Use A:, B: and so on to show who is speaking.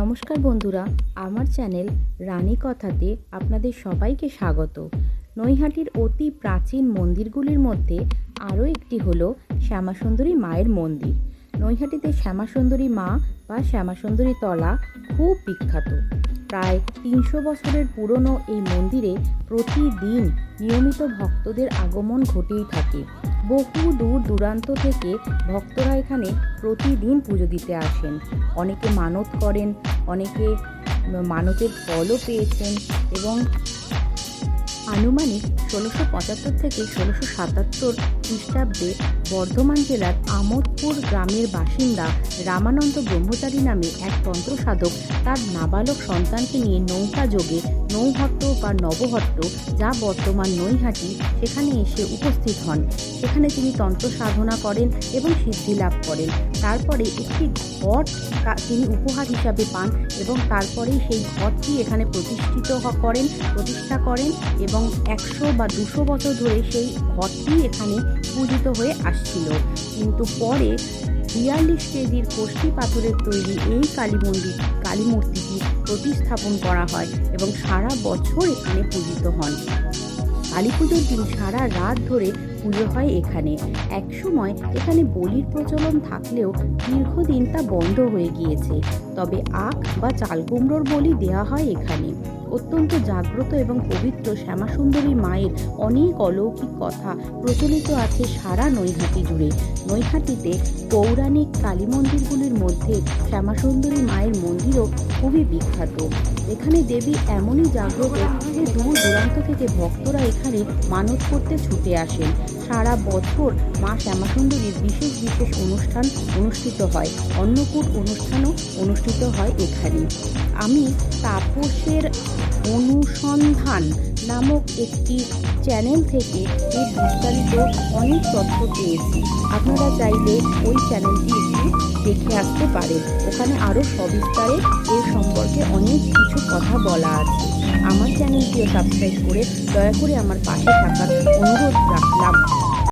A: নমস্কার বন্ধুরা, আমার চ্যানেল রানী কথাতে আপনাদের সবাইকে স্বাগত। নৈহাটির অতি প্রাচীন মন্দিরগুলির মধ্যে আরও একটি হলো শ্যামাসুন্দরী মায়ের মন্দির। নৈহাটিতে শ্যামাসুন্দরী মা বা শ্যামাসুন্দরী তলা খুব বিখ্যাত। প্রায় তিনশো বছরের পুরনো এই মন্দিরে প্রতিদিন নিয়মিত ভক্তদের আগমন ঘটেই থাকে। বহু দূর দূরান্ত থেকে ভক্তরা এখানে প্রতিদিন পুজো দিতে আসেন। অনেকে মানত করেন অনেকে মানতের ফলও পেয়েছেন এবং আনুমানিক ষোলোশো পঁচাত্তর থেকে ষোলোশো সাতাত্তর খ্রিস্টাব্দে বর্ধমান জেলার আমোদপুর গ্রামের বাসিন্দা রামানন্দ ব্রহ্মচারী নামে এক তন্ত্র সাধক তার নাবালক সন্তানকে নিয়ে নৌকা যোগে নৌহট্ট বা নবহট্ট যা বর্তমান নৈহাটি সেখানে এসে উপস্থিত হন। সেখানে তিনি তন্ত্র সাধনা করেন এবং সিদ্ধি লাভ করেন। তারপরে একটি ঘট তিনি উপহার হিসাবে পান এবং তারপরেই সেই ঘরটি এখানে প্রতিষ্ঠিত করেন, প্রতিষ্ঠা করেন এবং একশো বা দুশো বছর ধরে সেই ঘরটি এখানে পূজিত হয়ে আসছিল কিন্তু পরে বিয়াল্লিশ কেজির কোষ্ঠী পাথরের তৈরি এই কালী মন্দির, কালী মূর্তিটি প্রতিস্থাপন করা হয় এবং সারা বছর এখানে পূজিত হন। কালী পুজোর দিন সারা রাত ধরে পুজো হয় এখানে। একসময় এখানে বলির প্রচলন থাকলেও দীর্ঘদিন তা বন্ধ হয়ে গিয়েছে। তবে আখ বা চালকুমড়োর বলি দেওয়া হয় এখানে। অত্যন্ত জাগ্রত এবং পবিত্র শ্যামাসুন্দরী মায়ের অনেক অলৌকিক কথা প্রচলিত আছে সারা নৈহাটি জুড়ে। নৈহাটিতে পৌরাণিক কালী মন্দিরগুলির মধ্যে শ্যামাসুন্দরী মায়ের মন্দিরও খুবই বিখ্যাত। এখানে দেবী এমনই জাগ্রত যে দূর দূরান্ত থেকে ভক্তরা এখানে মানত করতে ছুটে আসেন। সারা বছর মা শ্যামাসুন্দরীর বিশেষ বিশেষ অনুষ্ঠান অনুষ্ঠিত হয়। অন্নকূট অনুষ্ঠানও অনুষ্ঠিত হয় এখানে। আমি তাপসের অনুসন্ধান নামক একটি চ্যানেল থেকে এই বিস্তারিত অনেক তথ্য পেয়েছি। আপনারা চাইলে ওই চ্যানেলটি একটু দেখে আসতে পারেন। ওখানে আরও সবিস্তারে এর সম্পর্কে অনেক কিছু কথা বলা আছে। আমার চ্যানেলটিও সাবস্ক্রাইব করে দয়া করে আমার পাশে থাকার অনুরোধ রাখলাম।